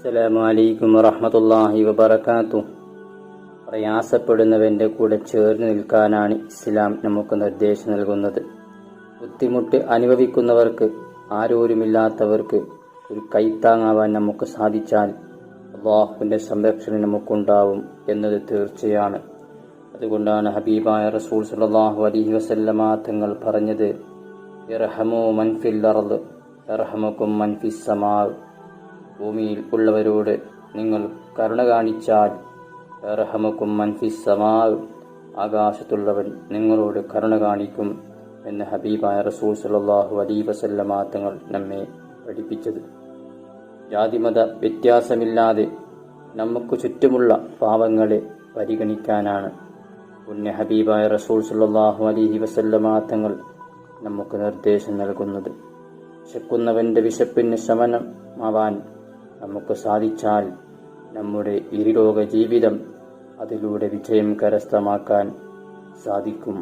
അസ്സലാമലൈക്കും വറഹമത്തല്ലാഹി വബർക്കാത്തു പ്രയാസപ്പെടുന്നവന്റെ കൂടെ ചേർന്ന് നിൽക്കാനാണ് ഇസ്ലാം നമുക്ക് നിർദ്ദേശം നൽകുന്നത്. ബുദ്ധിമുട്ട് അനുഭവിക്കുന്നവർക്ക് ആരോരുമില്ലാത്തവർക്ക് ഒരു കൈത്താങ്ങാവാൻ നമുക്ക് സാധിച്ചാൽ അള്ളാഹുവിന്റെ സംരക്ഷണം നമുക്കുണ്ടാവും എന്നത് തീർച്ചയാണ്. അതുകൊണ്ടാണ് ഹബീബായ റസൂൽ സല്ലല്ലാഹു അലൈഹി വസല്ലമ തങ്ങൾ പറഞ്ഞത് ഇർഹമു മൻഫിൽ അർദ് ഇർഹമുക്കും ഭൂമിയിൽ ഉള്ളവരോട് നിങ്ങൾ കരുണ കാണിച്ചാൽ റഹമക്കും മൻഫിസ് സമാ ആകാശത്തുള്ളവൻ നിങ്ങളോട് കരുണ കാണിക്കും എന്ന് ഹബീബായ റസൂൽ സല്ലല്ലാഹു അലൈഹി വസല്ലമാ തങ്ങൾ നമ്മെ പഠിപ്പിച്ചത്. ജാതിമത വ്യത്യാസമില്ലാതെ നമുക്ക് ചുറ്റുമുള്ള പാവങ്ങളെ പരിഗണിക്കാനാണ്. പുണ്യ ഹബീബായ റസൂൽ സല്ലല്ലാഹു അലൈഹി വസല്ലമ തങ്ങൾ നമുക്ക് നിർദ്ദേശം നൽകുന്നത്. വിശക്കുന്നവന്റെ വിശപ്പിന് ശമനമാവാൻ നമുക്ക് സാധിച്ചാൽ നമ്മുടെ ഇരുലോക ജീവിതം അതിലൂടെ വിജയം കരസ്ഥമാക്കാൻ സാധിക്കും.